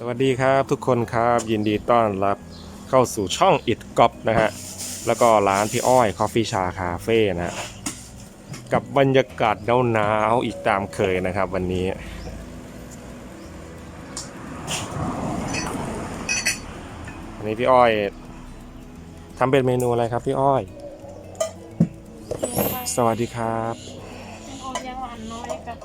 สวัสดีครับทุกคนครับยินดีต้อนรับเข้าสู่ช่องอิดก๊อปนะฮะ แล้วก็ร้านพี่อ้อยคอฟฟี่ชาคาเฟ่นะฮะกับบรรยากาศหนาวๆอีกตามเคยนะครับวันนี้ วันนี้พี่อ้อยทำเป็นเมนูอะไรครับพี่อ้อย สวัสดีครับออมยางหวานน้อยกับ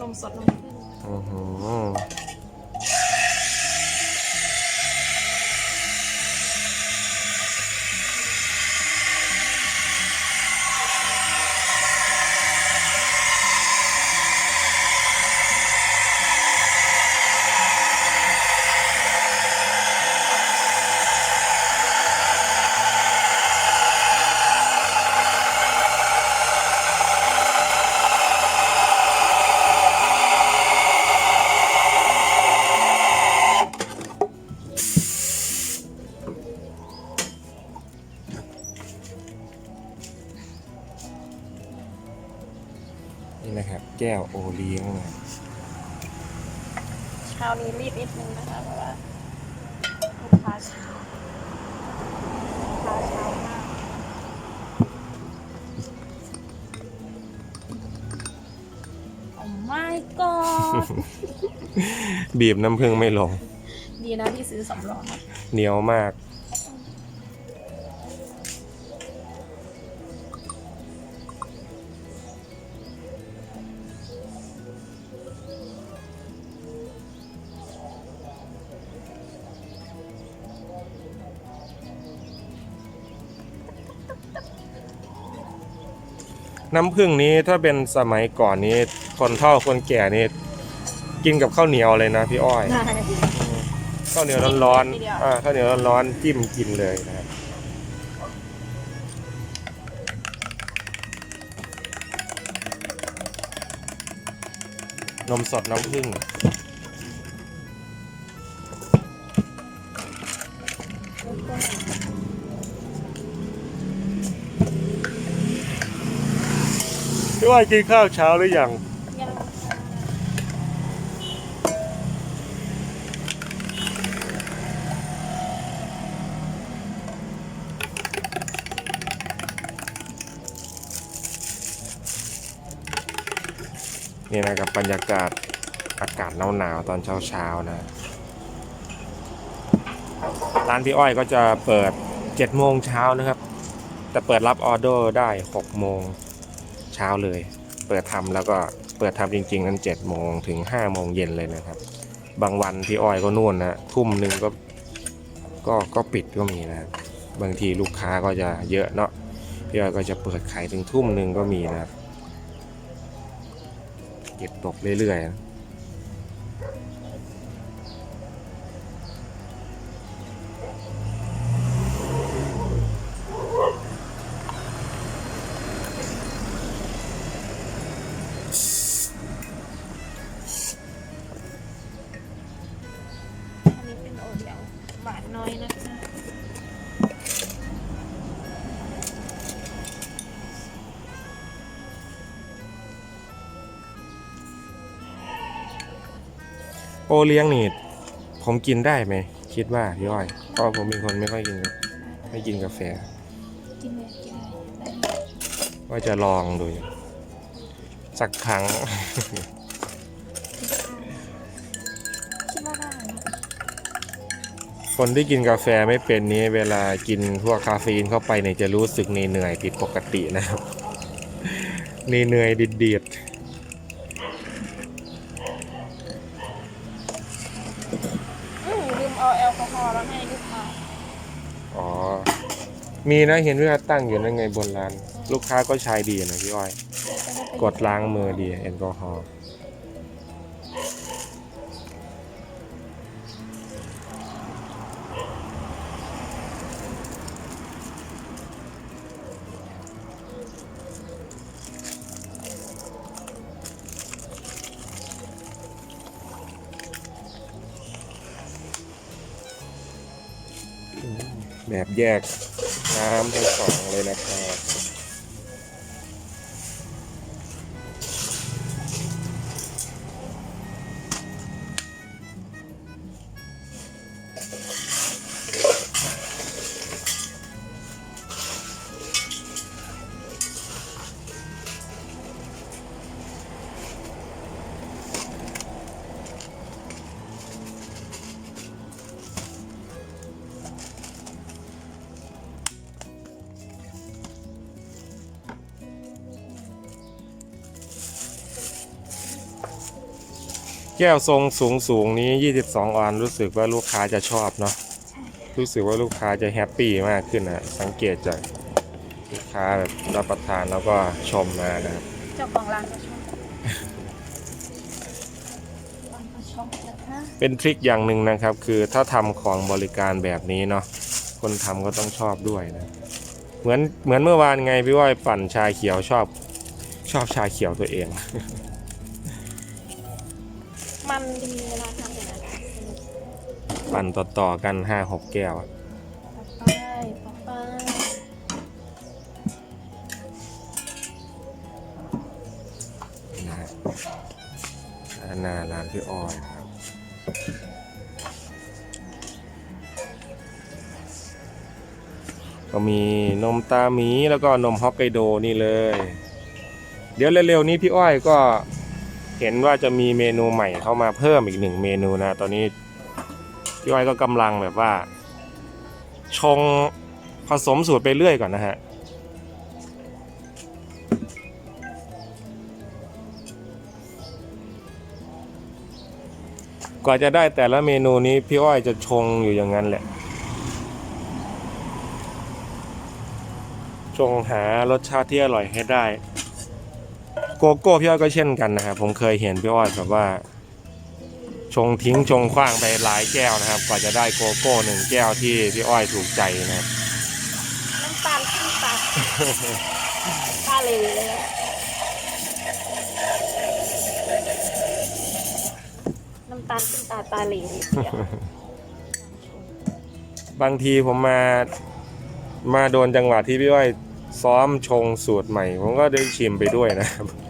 นมสดนมผึ้งอือหือนี่ เช้านี้รีบนิดนึงนะคะเพราะว่าลูกค้าเช้าลูกค้าเช้ามากโอ้ my god บีบน้ำผึ้งไม่ลงดีนะที่ซื้อสำรอง เหนียวมาก น้ำผึ้งนี้ถ้าเป็นสมัยก่อนนี้ คนเฒ่าคนแก่นี่กินกับข้าวเหนียวเลยนะพี่อ้อยได้ข้าวเหนียวร้อนทีเดียวๆอ่าข้าวเหนียวร้อนๆจิ้มกินเลยนะครับนมสดน้ำผึ้ง ว่ากินข้าวเช้าหรือยังยังนี่นะครับบรรยากาศอากาศหนาวๆตอนเช้าๆนะร้านพี่อ้อยก็จะเปิด7โมงเช้านะครับ แต่เปิดรับออเดอร์ได้6โมง ช้าเลย เปิดทำแล้วก็เปิดทำจริง ๆ นั้น7โมงถึง5โมงเย็นเลยนะครับ บางวันพี่อ้อยก็นู่นนะทุ่มหนึ่งก็ก็ก็ปิดก็มีนะครับบางทีลูกค้าก็จะเยอะเนาะพี่อ้อยก็จะเปิดขายถึงทุ่มหนึ่งก็มีนะครับ เก็บตกเรื่อยๆนะ เลี้ยงนี่ผมกินได้ไหม คิดว่าพี่อ้อยเพราะผมเป็นคนไม่ค่อยกินกาไม่กินกาแฟกินเลยกินเลยได้ว่าจะลองดู สักครั้ง คิดว่าได้นะคนที่กินกาแฟไม่เป็นนี้เวลากินพวกคาเฟอีนเข้าไปเนี่ยจะรู้สึกเหนื่อยๆผิดปกตินะครับเหนื่อยๆดิดอืมลืมเอาแอลกอฮอล์แล้วให้ลูกค้า ๆอ๋อ มีนะเห็นว่าตั้งอยู่นั่นไงบนร้าน ลูกค้าก็ใช้ดีนะพี่อ้อย กดล้างมือดีแอลกอฮอล์แบบแยก น้ำทั้งสองเลยนะครับ ก้วทรงสูงสูงๆนี้ 22 ออนรู้สึกว่าลูกค้าจะชอบเนาะใช่รู้สึกว่าลูกค้าจะแฮปปี้มากขึ้นนะสังเกตจากลูกค้าแบบรับประทานแล้วก็ชมมานะครับเจ้าของร้านก็ชอบร้านก็ชอบนะคะเป็นทริคอย่างหนึ่งนะครับ คือถ้าทำของบริการแบบนี้เนาะคนทำก็ต้องชอบด้วยนะเหมือนเหมือนเมื่อวานไงพี่ว่อยปั่นชาเขียวชอบชอบชาเขียวตัวเอง มันดีเวลาทำอย่างนั้นปั่นต่อๆกัน5-6แก้วอะไปไปนะฮะร้านนาร้านพี่อ้อยนะครับก็มีนมตาหมีแล้วก็นมฮอกไกโดนี่เลย เดี๋ยวเร็วๆนี้พี่อ้อยก็ เห็นว่าจะมีเมนูใหม่เข้ามาเพิ่มอีกหนึ่งเมนูนะ ตอนนี้พี่อ้อยก็กำลังแบบว่า ชงผสมสูตรไปเรื่อยก่อนนะฮะกว่าจะได้แต่ละเมนูนี้พี่อ้อยจะชงอยู่อย่างนั้นแหละ ชงหารสชาติที่อร่อยให้ได้ โกโก้พี่อ้อยก็เช่นกันนะครับผมเคยเห็นพี่อ้อยแบบว่า ชงทิ้งชงขว้างไปหลายแก้วนะครับ กว่าจะได้โกโก้หนึ่งแก้วที่พี่อ้อยถูกใจนะครับน้ำตาลขึ้นตาตาเหลยเลยอะน้ำตาลขึ้นตาตาเหลยเดียวบางทีผมมามาโดนจังหวะที่พี่อ้อยซ้อมชงสูตรใหม่ ผมก็ได้ชิมไปด้วยนะครับ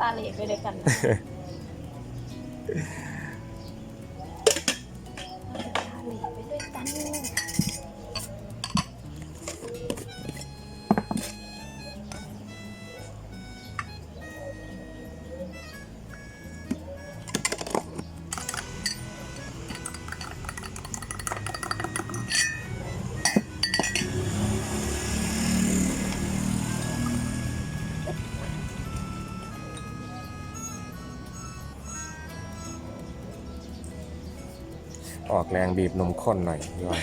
ตาเหล่ไปด้วยกัน ออกแรงบีบนมข้นหน่อยด้วย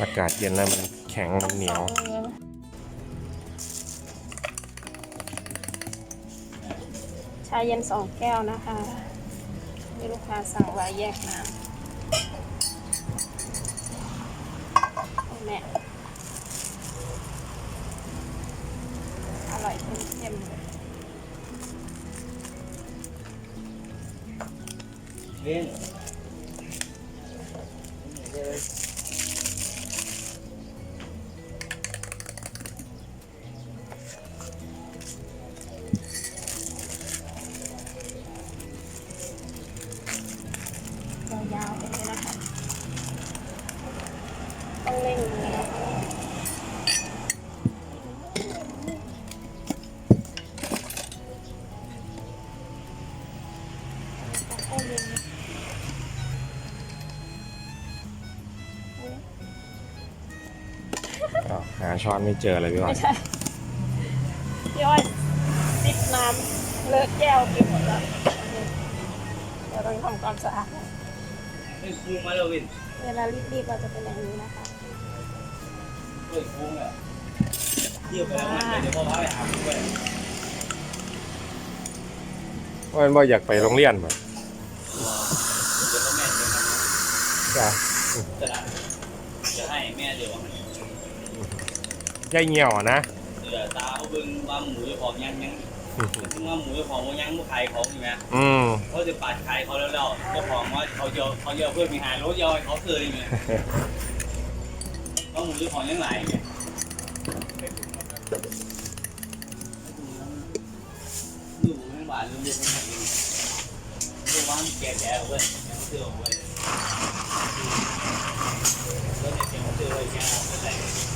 อากาศเย็นแล้วมันแข็งมันเหนียว ชาเย็นสองแก้วนะคะ มีลูกค้าสั่งไว้แยกน้ำ ช้อนไม่เจอเลยพี่อ้อไม่ยใช่พี่อ้อยซิปน้ำเลอะแก้วไปหมดแล้วเดี๋ยวต้องทำความสะอาดเฮ้ยพุงมาแล้ววินเวลารีบๆเราจะเป็นอย่างนี้นะคะเฮ้ยพุงอะเที่ยวไปแล้วมันเดี๋ยวพ่อพาไปหาพุงไปว่ามันบ่อยากไปโรงเรียนบ่เดี๋ยวก็แม่เดี๋ยวจ้ะจะได้จะให้แม่เดี๋ยวมัน ใจเหี่ยวนะเดี๋ยวตาเขาเบิ่งว่าหมูจะของยังยังถึงว่าหมูจะของว่ายังผู้ขายของใช่ไหมอืมเขาจะปาดขายเขาแล้วแล้วเจ้าของว่าเขาเยอะเขาเยอะเพื่อนมีหายรถเยอะเขาเสือไงว่าหมูจะของยังไหลไงดูไม่หวานลืมเรื่องไม่เองเรื่องว่าแก่แล้วเว้ยยังเสือเว้ยก็เนี่ยเป็นเจอเลยแกเป็น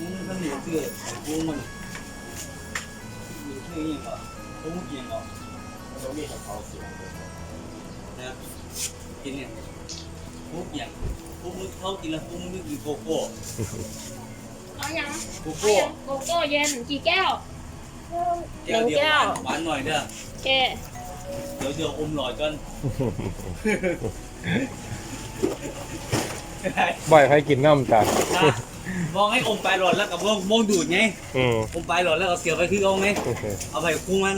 อยังไงออกเดินออกเดินร้อยก่อนหรือว่าเดี๋ยวเข้าใจมึงมันเหนียวเกลือกูมันมีชื่อยังก่อนกูมุกยังก่อนต้องมีของเขาเสียงนะกินเนี่ยมุกยังกูมึกเขากินแล้วกูมึงกินโกโก้เอายังโกเอาโก้ยังโกโก้เย็นกี่แก้วแก้วเดียวแก้วหวานหน่อยเด้อโอเคเดี๋ยวเดี๋ยวอมหลอดก่อนบ่อยให้กินน้ำจ้ะ มองให้อมปลายหลอดแล้วกับมองมองดูดไงอืมอมปลายหลอดแล้วเอาเสียบไปคือเอาไงเอาไปคู่มัน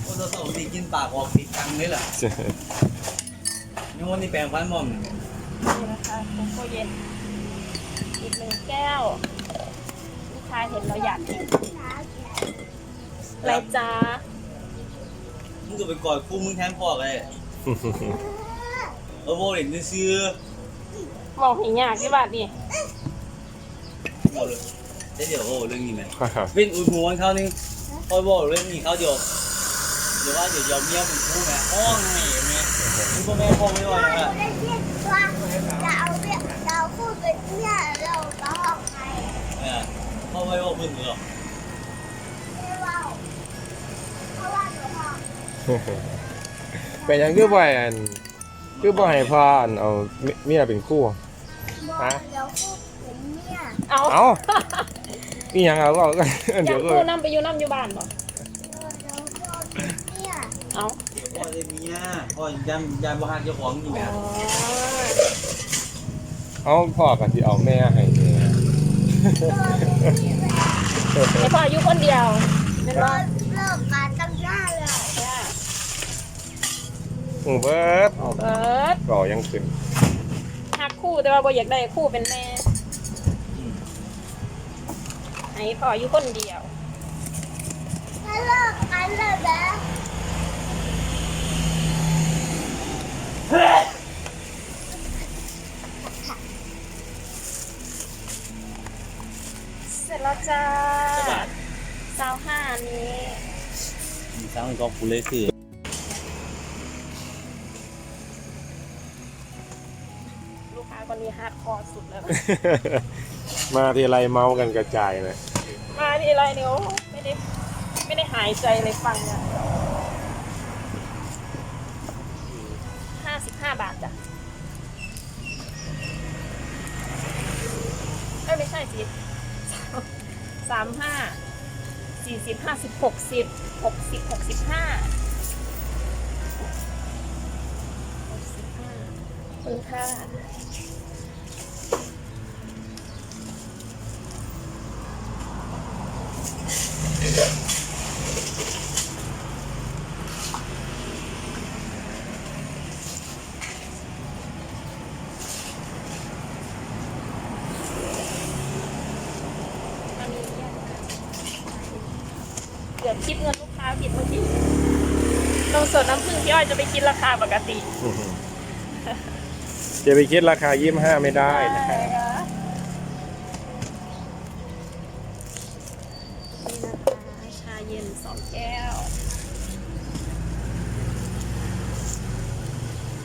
โอ้เราต้องดีกินปากออกติดตังเลยล่ะยังวันนี้แปลงฟันมอมนี่นะคะโกโก้เย็น อีกหนึ่งแก้วลูกค้าเห็นเราอยากกินอะไรจ้ามึงก็ไปกอดคู่มึงแทนพ่อเลย เออโมเห็นซื้อมองเห็นยากที่บ้านนี่หมดเลยได้เดี๋ยวโอ้เรื่องนี้ไหมเป็นอุ่นหัวเขานึงคอยบอกเรื่องนี้เขาเดี๋ยวเดี๋ยวว่าเดี๋ยวยอมเมียเป็นคู่ไงห้องไงแม่คือพ่อแม่พ่อไม่ไหวนะได้เรียกว่าจะเอาเรียกเราพูดเป็นเนี่ยเราต้องใครเออพ่อไม่บอกเพื่อนหรอกไม่ว่าเพราะว่าหนูบอกเป็นหยังคือบ่อยอัน คือบ่ให้พาอันเอาเมียเป็นคู่บอกเราพูดเป็นเนี่ยเอาเอานี่ยังเอาก็เอาก็อเดี๋ยายวกก็คู่น้ำไปอยู่น้ำอยู่บ้านบ่เราพูดเป็นเนี่ยเอาพ่อได้เมียพ่อยันยันบ้านเจ้าของนี่แม่อ๋อเอาพ่อกันที่เอาแม่ให้แม่ให้พ่ออยู่คนเดียวเป็นเราบ่ อือเบิดโอ้เบิร์ดก็ยังขึ้นหักคู่แต่ว่าบ่อยากได้คู่เป็นแม่ให้พ่ออยู่คนเดียวถ้าเลิกกันเลยนะเสร็จแล้วจ้าสาวห้านี้สร้างก็กูเลยคือ คนนี้ฮาร์ดคอร์สุดแล้วมาทีไรเมากันกระจายเลยมาทีไรเนี่ยโอ้ไม่ได้ไม่ได้หายใจเลยฟังอะห้าสิบห้าบาทจ้ะเอ้ยไม่ใช่สิสามห้าสี่สิบห้าสิบหกสิบหกสิบหกสิบห้าหกสิบห้าคุณค่า อันนี้แยกกัน เกือบคิดเงินลูกค้าผิดเมื่อกี้นมสดน้ำผึ้งพี่อ้อยจะไปคิดราคาปกติ จะไปคิดราคายี่ห้าไม่ได้นะครับ นี่นะคะชาเย็นสองแก้ว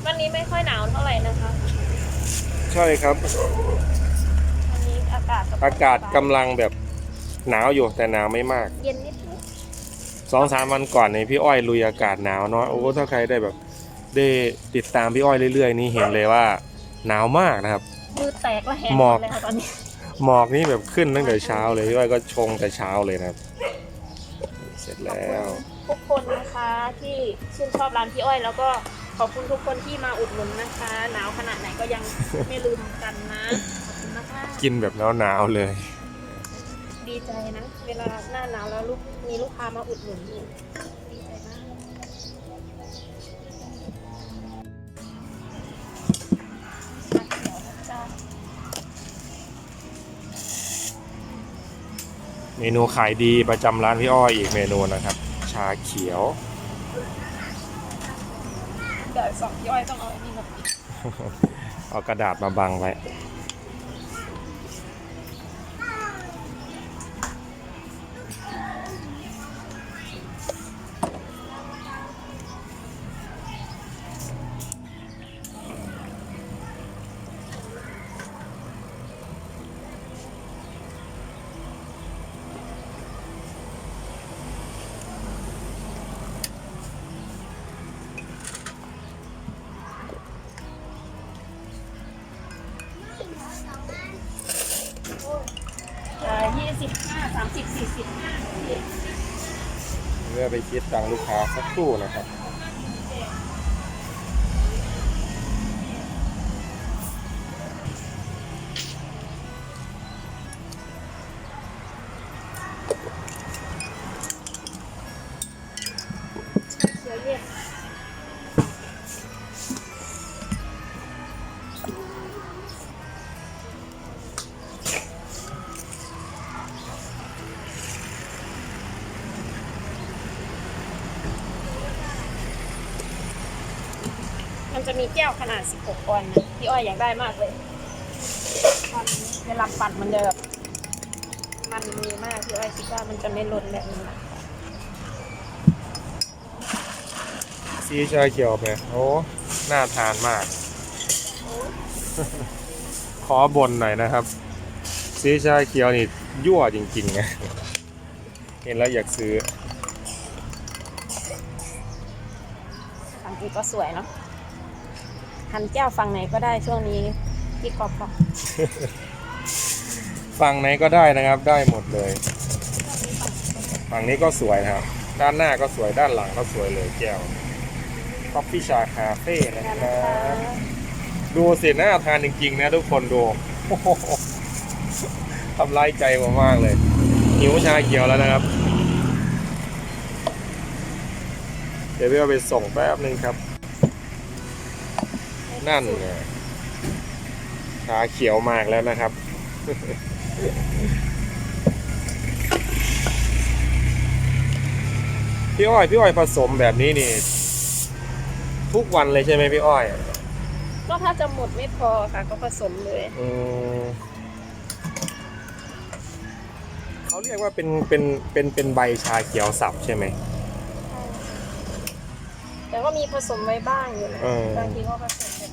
วันนี้ ไม่ค่อยหนาวเท่าไหร่นะคะ ใช่ครับวันนี้อากาศอากาศกำลังแบบหนาวอยู่แต่หนาวไม่มาก เย็นนิดนึงสองสามวันก่อนเนี่ยพี่อ้อยลุยอากาศหนาวเนาะโอ้ถ้าใครได้แบบได้ติดตามพี่อ้อยเรื่อยๆ นี่เห็นเลยว่าหนาวมากนะครับมือแตกและแหงหมอกเลยค่ะตอนนี้หมอกนี่แบบขึ้นตั้งแต่เช้าเลยพี่อ้อยก็ชงแต่เช้าเลยนะครับ เสร็จแล้ว ทุกคนนะคะที่ชื่นชอบร้านพี่อ้อยแล้วก็ ขอบคุณทุกคนที่มาอุดหนุนนะคะ หนาวขนาดไหนก็ยังไม่ลืมกันนะขอบคุณมากมากๆ กินแบบหนาวๆเลย ดีใจนะ เวลาหน้าหนาวแล้วลูกมีลูกค้ามาอุดหนุนอีกดีใจมาก ชาเขียวนะจ๊ะเมนูขายดีประจำร้านพี่อ้อยอีกเมนูนะครับ ชาเขียว เดี๋ยวสองพี่อ้อยต้องเอาอันนี้มาปิดเอากระดาษมาบังไว้ สิบห้าสามสิบสี่สิบห้าเพื่อไปคิดตังลูกค้าสักครู่นะครับ มันจะมีแก้วขนาด 16ออนนะพี่อ้อยอยากได้มากเลยมันเวลาปั่นมันจะแบบมันมีมากพี่อ้อยคิดว่ามันจะไม่หล่นแบบนี้นะซีชาเขียวไหมโอ้น่าทานมาก ขอบ่นหน่อยนะครับ ซีชาเขียวนี่ยั่วจริงๆนะเห็นแล้วอยากซื้อฝั่งนี้ก็สวยเนาะ หันแก้วฝั่งไหนก็ได้ช่วงนี้พี่กอบบอกฝั่งไหนก็ได้นะครับ ได้หมดเลย ฝั่งนี้ก็สวยนะครับ ด้านหน้าก็สวยด้านหลังก็สวยเลยแก้วคอฟฟี่ชาคาเฟ่นะครับดูสิน่าทานจริงๆนะทุกคนดูทำร้ายใจผมมากเลย หิวชาเขียวแล้วนะครับ เดี๋ยวพี่เอาไปส่งแป๊บนึงครับ นั่นไงชาเขียวมากแล้วนะครับ พี่อ้อย พี่อ้อยผสมแบบนี้นี่ ทุกวันเลยใช่ไหมพี่อ้อยก็ถ้าจะหมดไม่พอค่ะ ก็ผสมเลยอืมเขาเรียกว่าเป็นเป็นเป็นเป็นใบชาเขียวสับใช่ไหมแต่ ก็มีผสมไว้บ้างอยู่นะเออ บางทีก็ผสมเป็น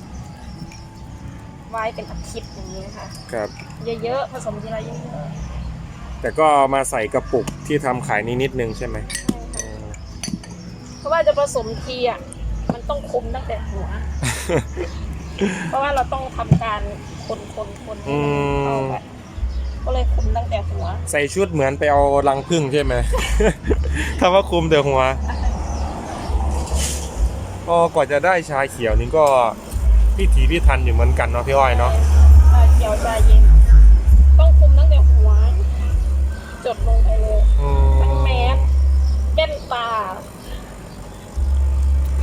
ไว้เป็นอาทิตย์อย่างนี้ค่ะครับ เยอะๆผสมทีละเยอะแต่ก็มาใส่กระปุกที่ทำขายนิดนิดนึงใช่ไหมๆใช่ค่ะเพราะว่าจะผสมทีอะมันต้องคุมตั้งแต่หัว เพราะว่าเราต้องทำการคนคนคนให้มันเข้าไปก็เลยคุมตั้งแต่หัวใส่ชุดเหมือนไปเอารังผึ้งใช่ไหม ถ้าว่าคุมแต่หัว ก็กว่าจะได้ชาเขียวนี่ก็พิถีพิถันอยู่เหมือนกันเนาะพี่อ้อยเนาะชาเขียวชาเย็น ต้องคุมตั้งแต่หัว จดลงไปเลยอืทั้งแมสมแก้นตา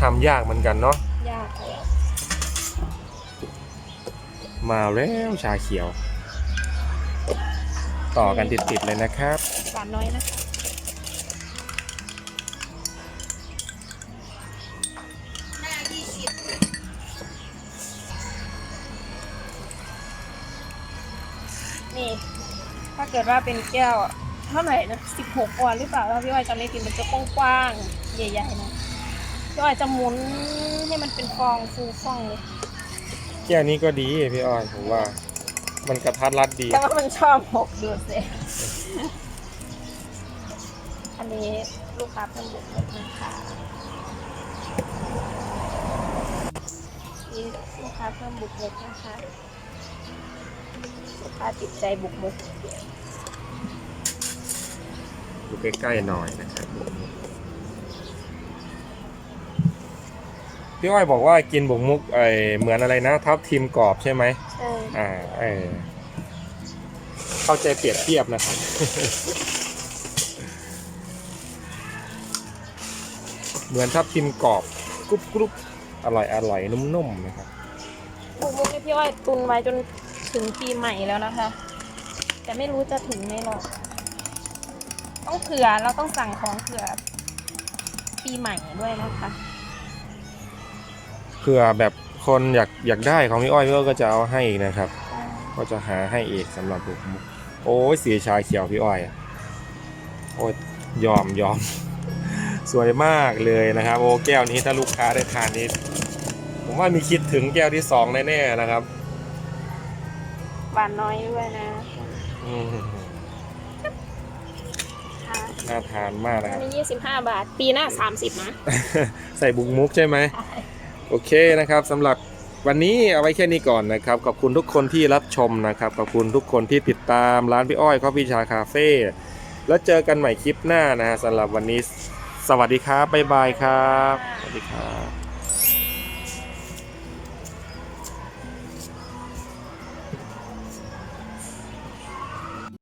ทำยากเหมือนกันเนาะยากเลยมาแล้วชาเขียว ต่อกันติดๆเลยนะครับหวานน้อยนะคะ กิดว่าเป็นแก้วอะเท่าไหร่นะสิบหกออนหรือเปล่าถ้าพี่อ้อยจำไม่ผิดมันจะกว้างๆใหญ่ๆนะพี่อ้อยจะหมุนให้มันเป็นฟองฟูฟ่องเลยแก้วนี้ก็ดีพี่อ้อยผมว่า มันกระทัดรัดดีแต่ว่ามันชอบหกดูสิอันนี้ลูกค้าเพิ่มบุกเล็กนะคะนี่ลูกค้าเพิ่มบุกเล็กนะคะลูกค้าติดใจบุกมุก ดูใกล้ๆหน่อยนะครับพี่อ้อยบอกว่ากินบกมุกไอเหมือนอะไรนะ ทับทิมกรอบใช่ไหมใช่อ่าเออเข้าใจเปรียบเทียบนะครับ เหมือนทับทิมกรอบกรุบกรุบอร่อยอร่อยนุ่มๆนะครับบุกมุกนี่พี่อ้อยตุนไว้จนถึงปีใหม่แล้วนะคะ แต่ไม่รู้จะถึงไหมหรอก ต้องเผื่อเราต้องสั่งของเผื่อปีใหม่ด้วยนะคะเผื่อแบบคนอยากอยากได้ของพี่อ้อยพี่อ้อยก็จะเอาให้อีกนะครับ ก็จะหาให้อีกสำหรับบกมุกโอ้ยสีชาเขียวพี่อ้อยอะโอ้ยยอมยอม สวยมากเลยนะครับ โอ้แก้วนี้ถ้าลูกค้าได้ทานนี้ผมว่ามีคิดถึงแก้วที่สองแน่ๆนะครับ หวานน้อยด้วยนะ อืมค่ะ น่าทานมากนะคอัรันบนี้ยี่สิบห้าบาท ปีหน้าสามสิบนะ ใส่บุกมุกใช่ไหม โอเคนะครับสำหรับวันนี้เอาไว้แค่นี้ก่อนนะครับ ขอบคุณทุกคนที่รับชมนะครับ ขอบคุณทุกคนที่ติดตามร้านพี่อ้อยคอฟฟี่ชาคาเฟ่แล้วเจอกันใหม่คลิปหน้านะฮะสำหรับวันนี้ สวัสดีครับบ๊ายบายครับ สวัสดีครับ